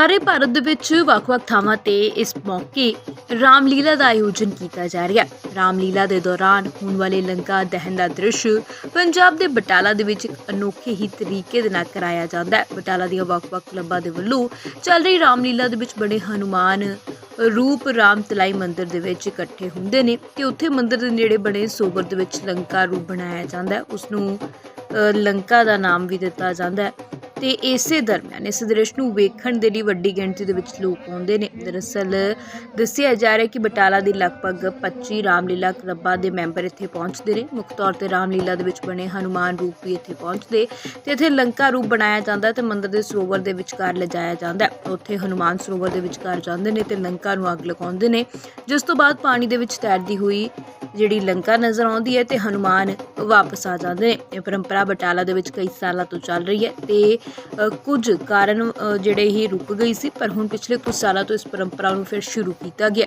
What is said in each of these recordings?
ਸਾਰੇ ਭਾਰਤ ਦੇ ਵਿੱਚ ਵੱਖ-ਵੱਖ ਥਾਵਾਂ ਤੇ ਇਸ ਮੌਕੇ ਰਾਮਲੀਲਾ ਦਾ ਆਯੋਜਨ ਕੀਤਾ ਜਾ ਰਿਹਾ ਹੈ। ਰਾਮਲੀਲਾ ਦੇ ਦੌਰਾਨ ਹੋਣ ਵਾਲੇ ਲੰਕਾ ਦਹਨ ਦਾ ਦ੍ਰਿਸ਼ ਪੰਜਾਬ ਦੇ ਬਟਾਲਾ ਦੇ ਵਿੱਚ ਇੱਕ ਅਨੋਖੇ ਹੀ ਤਰੀਕੇ ਦੇ ਨਾਲ ਕਰਾਇਆ ਜਾਂਦਾ ਹੈ। ਬਟਾਲਾ ਦੀਆਂ ਵੱਖ-ਵੱਖ ਕਲੱਬਾਂ ਦੇ ਵੱਲੋਂ ਚੱਲ ਰਹੀ ਰਾਮਲੀਲਾ ਦੇ ਵਿੱਚ ਬਣੇ ਹਨੂਮਾਨ ਰੂਪ ਰਾਮ ਤਲਾਈ ਮੰਦਿਰ ਦੇ ਵਿੱਚ ਇਕੱਠੇ ਹੁੰਦੇ ਨੇ ਤੇ ਉੱਥੇ ਮੰਦਿਰ ਦੇ ਨੇੜੇ ਬਣੇ ਸੋਬਰ ਦੇ ਵਿੱਚ ਲੰਕਾ ਰੂਪ ਬਣਾਇਆ ਜਾਂਦਾ ਹੈ। ਉਸ ਨੂੰ ਲੰਕਾ ਦਾ ਨਾਮ ਵੀ ਦਿੱਤਾ ਜਾਂਦਾ ਹੈ। ਤੇ ਇਸੇ ਦਰਮਿਆਨ ਇਸ ਦ੍ਰਿਸ਼ ਨੂੰ ਵੇਖਣ ਦੇ ਲਈ ਵੱਡੀ ਗਿਣਤੀ ਦੇ ਵਿੱਚ ਲੋਕ ਆਉਂਦੇ ਨੇ। ਦਰਅਸਲ ਦੱਸਿਆ ਜਾ ਰਿਹਾ ਕਿ ਬਟਾਲਾ ਦੀ ਲਗਭਗ 25 ਰਾਮਲੀਲਾ ਕਲੱਬਾਂ ਦੇ ਮੈਂਬਰ ਇੱਥੇ ਪਹੁੰਚਦੇ ਨੇ। ਮੁੱਖ ਤੌਰ ਤੇ ਰਾਮਲੀਲਾ ਦੇ ਵਿੱਚ ਬਣੇ ਹਨੂਮਾਨ ਰੂਪ ਵੀ ਇੱਥੇ ਪਹੁੰਚਦੇ ਤੇ ਇੱਥੇ ਲੰਕਾ ਰੂਪ ਬਣਾਇਆ ਜਾਂਦਾ ਹੈ ਤੇ ਮੰਦਿਰ ਦੇ ਸਰੋਵਰ ਦੇ ਵਿਚਕਾਰ ਲਿਜਾਇਆ ਜਾਂਦਾ ਉੱਥੇ ਹਨੂਮਾਨ ਸਰੋਵਰ ਦੇ ਵਿਚਕਾਰ ਜਾਂਦੇ ਨੇ ਤੇ ਲੰਕਾ ਨੂੰ ਅੱਗ ਲਗਾਉਂਦੇ ਨੇ। ਜਿਸ ਤੋਂ ਬਾਅਦ ਪਾਣੀ ਦੇ ਵਿੱਚ ਤੈਰਦੀ ਹੋਈ ਜਿਹੜੀ ਲੰਕਾ ਨਜ਼ਰ ਆਉਂਦੀ ਹੈ ਤੇ ਹਨੂਮਾਨ ਵਾਪਸ ਆ ਜਾਂਦੇ ਨੇ। ਇਹ ਪਰੰਪਰਾ ਬਟਾਲਾ ਦੇ ਵਿੱਚ ਕਈ ਸਾਲਾਂ ਤੋਂ ਚੱਲ ਰਹੀ ਹੈ ਤੇ ਕੁਝ ਕਾਰਨ ਜਿਹੜੇ ਹੀ ਰੁਕ ਗਈ ਸੀ, ਪਰ ਹੁਣ ਪਿਛਲੇ ਕੁਝ ਸਾਲਾਂ ਤੋਂ ਇਸ ਪਰੰਪਰਾ ਨੂੰ ਫਿਰ ਸ਼ੁਰੂ ਕੀਤਾ ਗਿਆ।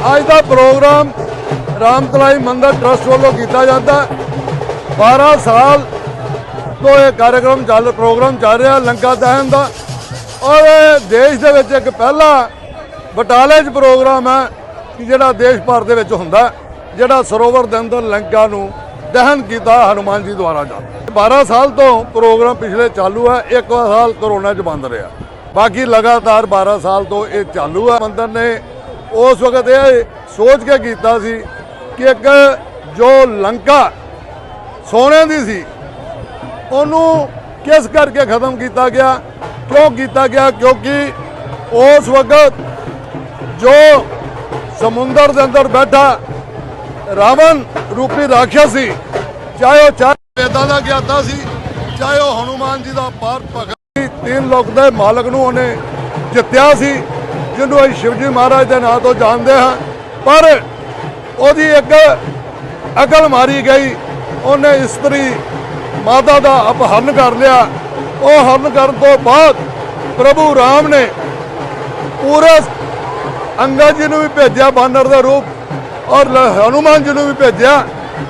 ਅੱਜ ਦਾ ਪ੍ਰੋਗਰਾਮ ਰਾਮਤਲਾਈ ਮੰਦਰ ਟਰਸਟ ਵੱਲੋਂ ਕੀਤਾ ਜਾਂਦਾ ਹੈ। 12 ਸਾਲ ਤੋਂ ਇਹ ਕਾਰਜਕ੍ਰਮ ਚੱਲ, ਪ੍ਰੋਗਰਾਮ ਚੱਲ ਰਿਹਾ ਲੰਕਾ ਦਹਨ ਦਾ। ਔਰ ਇਹ ਦੇਸ਼ ਦੇ ਵਿੱਚ ਇੱਕ ਪਹਿਲਾ ਬਟਾਲੇ 'ਚ ਪ੍ਰੋਗਰਾਮ ਹੈ ਕਿ ਜਿਹੜਾ ਦੇਸ਼ ਭਰ ਦੇ ਵਿੱਚ ਹੁੰਦਾ ਜਿਹੜਾ ਸਰੋਵਰ ਦੇ ਅੰਦਰ ਲੰਕਾ ਨੂੰ ਦਹਨ ਕੀਤਾ ਹਨੂਮਾਨ ਜੀ ਦੁਆਰਾ ਜਾਂਦਾ 12 ਸਾਲ ਤੋਂ ਪ੍ਰੋਗਰਾਮ ਪਿਛਲੇ ਚਾਲੂ ਹੈ, ਇੱਕ ਸਾਲ ਕਰੋਨਾ 'ਚ ਬੰਦ ਰਿਹਾ। ਬਾਕੀ ਲਗਾਤਾਰ 12 ਸਾਲ ਤੋਂ ਇਹ ਚਾਲੂ ਹੈ। ਮੰਦਰ ਨੇ ਉਸ ਵਕਤ ਇਹ ਸੋਚ ਕੇ ਕੀਤਾ ਸੀ ਕਿ ਇੱਕ ਜੋ ਲੰਕਾ ਸੋਨੇ ਦੀ ਸੀ, ਉਹਨੂੰ ਕਿਸ ਕਰਕੇ ਖਤਮ ਕੀਤਾ ਗਿਆ, ਕਿਉਂ ਕੀਤਾ ਗਿਆ? ਕਿਉਂਕਿ ਉਸ ਵਕਤ ਜੋ ਸਮੁੰਦਰ ਦੇ ਅੰਦਰ ਬੈਠਾ ਰਾਵਣ ਰੂਪੀ ਰਾਖਸ਼ ਸੀ, ਚਾਹੇ ਉਹ ਚਾਹੇ ਵੇਦਾਂ ਦਾ ਗਿਆਤਾ ਸੀ, ਚਾਹੇ ਉਹ ਹਨੂਮਾਨ ਜੀ ਦਾ ਪਾਰ ਭਗਤ ਸੀ, ਤਿੰਨ ਲੋਕ ਦੇ ਮਾਲਕ ਨੂੰ ਉਹਨੇ ਜਿੱਤਿਆ ਸੀ। ਜਿਹਨੂੰ ਅਸੀਂ ਸ਼ਿਵਜੀ ਮਹਾਰਾਜ ਦੇ ਨਾਂ ਤੋਂ ਜਾਣਦੇ ਹਾਂ, ਪਰ ਉਹਦੀ ਇੱਕ ਅਕਲ ਮਾਰੀ ਗਈ। ਉਹਨੇ ਇਸਤਰੀ ਮਾਤਾ ਦਾ ਅਪਹਰਨ ਕਰ ਲਿਆ। ਉਹ ਹਰਨ ਕਰਨ ਤੋਂ ਬਾਅਦ ਪ੍ਰਭੂ ਰਾਮ ਨੇ ਪੂਰੇ ਅੰਗਦ ਜੀ ਨੂੰ ਵੀ ਭੇਜਿਆ, ਬਾਨਰ ਦੇ ਰੂਪ, ਔਰ ਲ- ਹਨੂਮਾਨ ਜੀ ਨੂੰ ਵੀ ਭੇਜਿਆ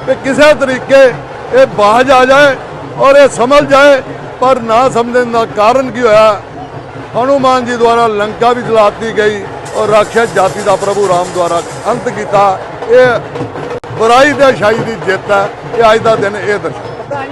ਕਿ ਕਿਸੇ ਤਰੀਕੇ ਇਹ ਬਾਜ ਆ ਜਾਏ ਔਰ ਇਹ ਸਮਝ ਜਾਏ, ਪਰ ਨਾ ਸਮਝਣ ਦਾ ਕਾਰਨ ਕੀ ਹੋਇਆ? ਹਨੂਮਾਨ ਜੀ ਦੁਆਰਾ ਲੰਕਾ ਵੀ ਜਲਾਤੀ ਗਈ ਔਰ ਰਾਖਿਆ ਜਾਤੀ ਦਾ ਪ੍ਰਭੂ ਰਾਮ ਦੁਆਰਾ ਅੰਤ ਕੀਤਾ। ਇਹ ਬੁਰਾਈ ਤੇ ਅਛਾਈ ਦੀ ਜਿੱਤ ਹੈ। ਇਹ ਅੱਜ ਦਾ ਦਿਨ ਇਹ ਦਰਸਾਉਂਦਾ।